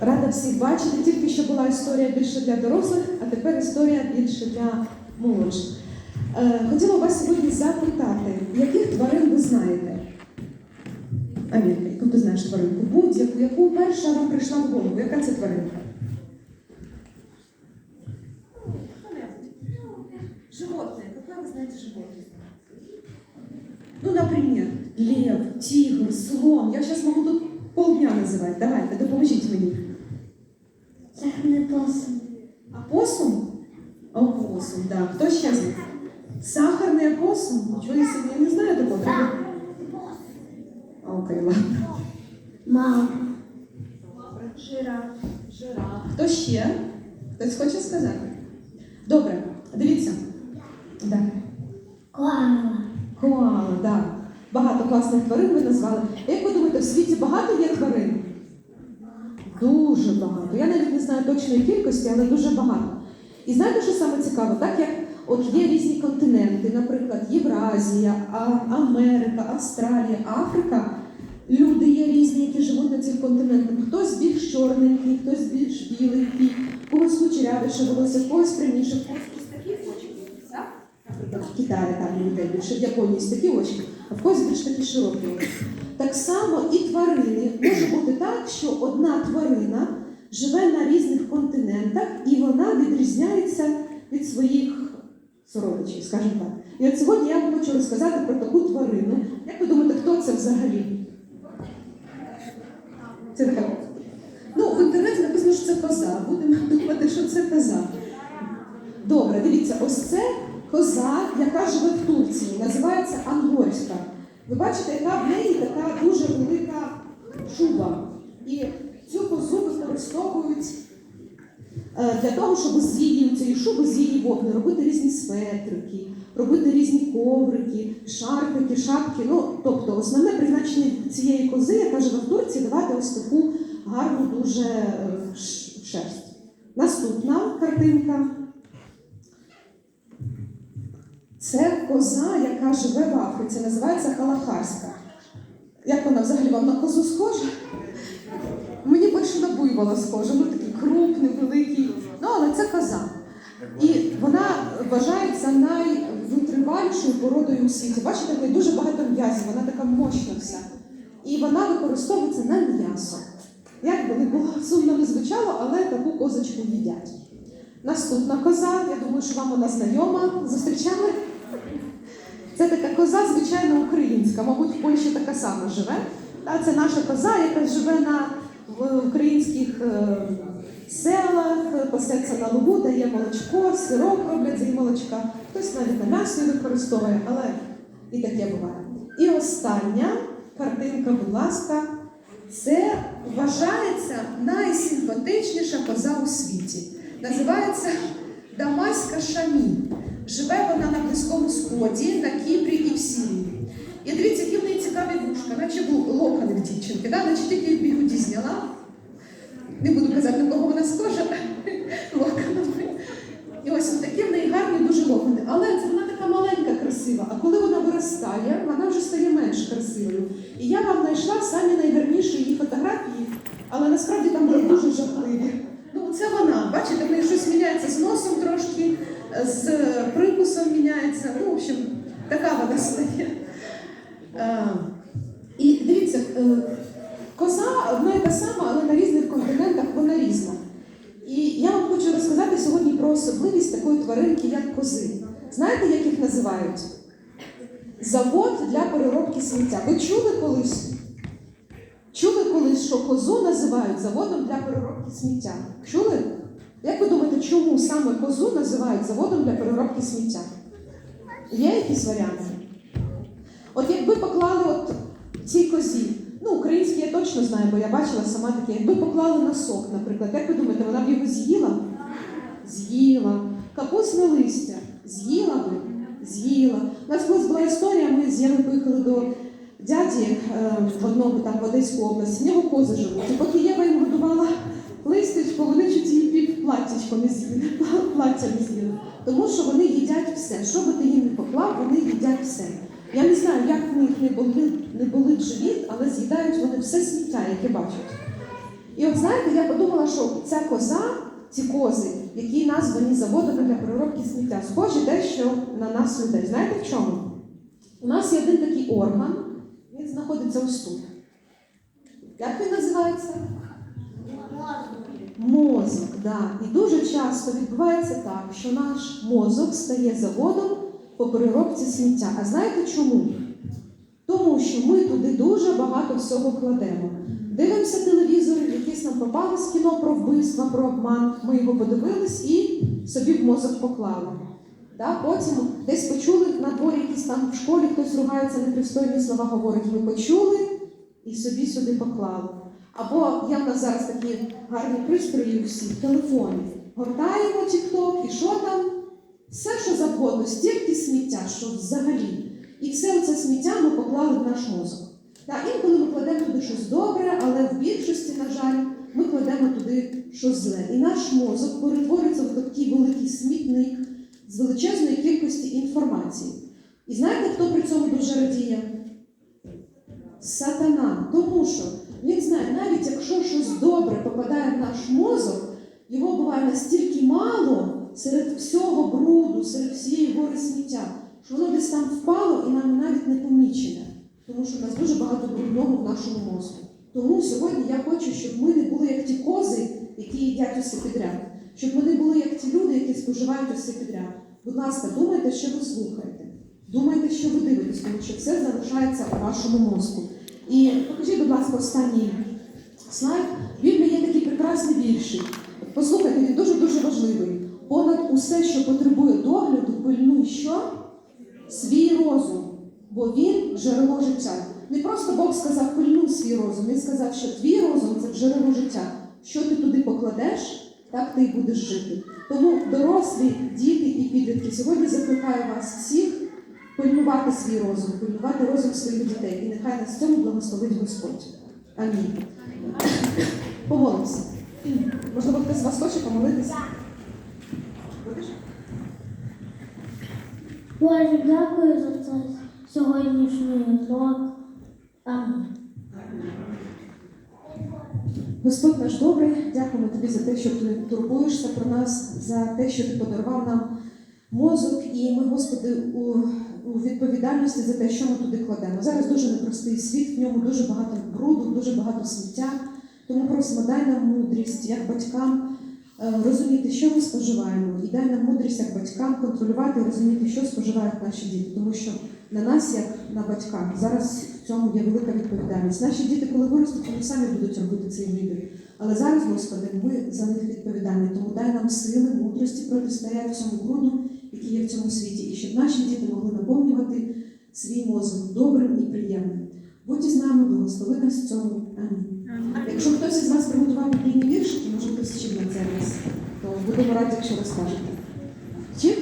Рада всіх бачити. Тільки що була історія більше для дорослих, а тепер історія більше для молодших. Е, Хотіла вас сьогодні запитати, яких тварин ви знаєте? Амірка, яку ти знаєш тваринку? Будь-яку, яку перша вам прийшла в голову? Яка це тваринка? Животное. Какое вы знаете животное? Ну, например, лев, тигр, слон. Я сейчас могу тут полдня называть. Давайте, допоможіть мені. Сахарний посуд. Опоссум? Опоссум, да. Хто ще знає? Сахарний опоссум? Нічого я не знаю такого. Окей, ладно. Мама. Жираф. Жираф. Хто ще? Хтось хоче сказати? Добре, дивіться. Да. Коала. Коала, так. Да. Багато класних тварин ви назвали. Як ви думаєте, в світі багато є тварин? Дуже багато. Я навіть не знаю точної кількості, але дуже багато. І знаєте, що саме цікаво? Так як от є різні континенти, наприклад, Євразія, Америка, Австралія, Африка. Люди є різні, які живуть на цих континентах. Хтось більш чорненький, хтось більш біленький, у когось кучерявіше волосся, когось пряміше, когось ось такі очки. Так? В Китаї там людей більше, в Японії такі очки, а в когось більш такі широкі очі. Так само і тварини. Може бути так, що одна тварина живе на різних континентах і вона відрізняється від своїх сородичів, скажімо так. І от сьогодні я вам хочу розказати про таку тварину. Як ви думаєте, хто це взагалі? Це така. Ну, в інтернеті написано, що це коза. Будемо думати, що це коза. Добре, дивіться, ось це коза, яка живе в Турції, називається Ангорська. Ви бачите, яка в неї така дуже велика шуба. І цю козу використовують е, для того, щоб з її цієї шуби, з її вовни робити різні светрики, робити різні коврики, шарфики, шапки. Ну, тобто, основне призначення цієї кози, яка живе в Турції, давати ось таку гарну дуже е, шерсть. Наступна картинка. Це коза, яка живе в Африці, називається Калахарська. Як вона взагалі вам на козу схожа? Мені більше на буйвола схожа, ну такий крупний, великий. Ну, але це коза. І вона вважається найвитривалішою породою у світі. Бачите, в неї дуже багато м'язів, вона така мощна вся. І вона використовується на м'ясо. Як би не було сумно не звучало, але таку козочку їдять. Наступна коза, я думаю, що вам вона знайома. Зустрічали? Це така коза, звичайно, українська. Мабуть, в Польщі така сама живе. Це наша коза, яка живе на українських е, селах, пасеться на лугу, дає молочко, сирок роблять з її молочка. Хтось навіть на м'ясо використовує, але і таке буває. І остання картинка, будь ласка, це вважається найсимпатичніша коза у світі. Називається Дамаська Шамі. Живе вона на Близькому Сході, на Кіпрі і в Сирії. І дивіться, які в неї цікаві вушка, наче бу- локони дівчинки, да? наче тільки в бігуді зняла. Не буду казати, на кого вона схожа локонами. І ось такі в неї гарні дуже локони. Але це вона така маленька, красива. А коли вона виростає, вона вже стає менш красивою. І я вам знайшла самі найгарніші її фотографії, але насправді там були дуже жахливі. Ну, це вона. Бачите, в неї щось міняється з носом трошки, з прикусом міняється. Ну, в общем, така вона стає. Е, І дивіться, е, коза одна і та сама, але на різних континентах вона різна. І я вам хочу розказати сьогодні про особливість такої тваринки, як кози. Знаєте, як їх називають? Завод для переробки сміття. Ви чули колись? Чули колись, що козу називають заводом для переробки сміття? Чули? Як ви думаєте, чому саме козу називають заводом для переробки сміття? Є якісь варіанти? От якби поклали от цій козі, ну українські я точно знаю, бо я бачила сама таке, якби поклали носок, наприклад, як ви думаєте, вона б його з'їла? З'їла. Капусне листя з'їла би? З'їла. У нас колись була історія, ми з Євою поїхали до дяді е, в одному там в Одеську область, в нього кози живуть. І поки Єва їм годувала листечко, вони чуть її пів платтячко не з'їли, плаття не з'їли. Тому що вони їдять все. Що би ти їм не поклав, вони їдять все. Я не знаю, як в них не болить, не болить живіт, але з'їдають вони все сміття, яке бачать. І от знаєте, я подумала, що ця коза, ці кози, які названі заводами для переробки сміття, схожі дещо на нас людей. Знаєте в чому? У нас є один такий орган, він знаходиться ось тут. Як він називається? Мозок, да. І дуже часто відбувається так, що наш мозок стає заводом по переробці сміття. А знаєте чому? Тому що ми туди дуже багато всього кладемо. Дивимося телевізор, якийсь нам попали з кіно про вбивства, про обман. Ми його подивились і собі в мозок поклали. Да? Потім десь почули на дворі якісь там в школі хтось ругається, непристойні слова говорить. Ми почули і собі сюди поклали. Або я в нас зараз такі гарні пристрої у всіх, телефони. Гортаємо TikTok і що там? Все, що завгодно, стільки сміття, що взагалі. І все це сміття ми поклали в наш мозок. Та інколи ми кладемо туди щось добре, але в більшості, на жаль, ми кладемо туди щось зле. І наш мозок перетворюється в такий великий смітник з величезної кількості інформації. І знаєте, хто при цьому дуже радіє? Сатана. Тому що він знає, навіть якщо щось добре попадає в наш мозок, його буває настільки мало серед всього бруду, серед всієї гори сміття, що воно десь там впало і нам навіть не помічене. Тому що в нас дуже багато брудного в нашому мозку. Тому сьогодні я хочу, щоб ми не були як ті кози, які їдять усе підряд, щоб ми не були як ті люди, які споживають усе підряд. Будь ласка, думайте, що ви слухаєте. Думайте, що ви дивитесь, тому що все залишається у вашому мозку. І покажіть, будь ласка, останній слайд. В Біблії є такі прекрасні вірші. Послухайте, він дуже-дуже важливий. Понад усе, що потребує догляду, пильнуй що? Свій розум, бо він джерело життя. Не просто Бог сказав пильнуй свій розум, він сказав, що твій розум це джерело життя. Що ти туди покладеш, так ти й будеш жити. Тому дорослі, діти і підлітки, сьогодні закликаю вас всіх пильнувати свій розум, пильнувати розум своїх дітей. І нехай нас цьому благословить Господь. Амінь. Помолимося. Можливо, хтось з вас хоче помолитися? Будеш? Боже, дякую за це сьогоднішній урок. Амінь. Господь наш добрий, дякуємо тобі за те, що ти турбуєшся про нас, за те, що ти подарував нам мозок, і ми, Господи, у, у відповідальності за те, що ми туди кладемо. Зараз дуже непростий світ, в ньому дуже багато бруду, дуже багато сміття. Тому просимо, дай нам мудрість, як батькам е, розуміти, що ми споживаємо, і дай нам мудрість як батькам контролювати і розуміти, що споживають наші діти, тому що на нас, як на батьках, зараз в цьому є велика відповідальність. Наші діти, коли виростуть, вони самі будуть робити цей вибір. Але зараз, Господи, ми за них відповідальні. Тому дай нам сили, мудрості протистояти цьому бруду, який є в цьому світі, і щоб наші діти могли наповнювати свій мозок добрим і приємним. Будь із нами, благослови нас в цьому. Амінь. Якщо хтось із вас приготував біблійні віршики, може хтось чим на це раз, то будемо раді, якщо розкажете. Чи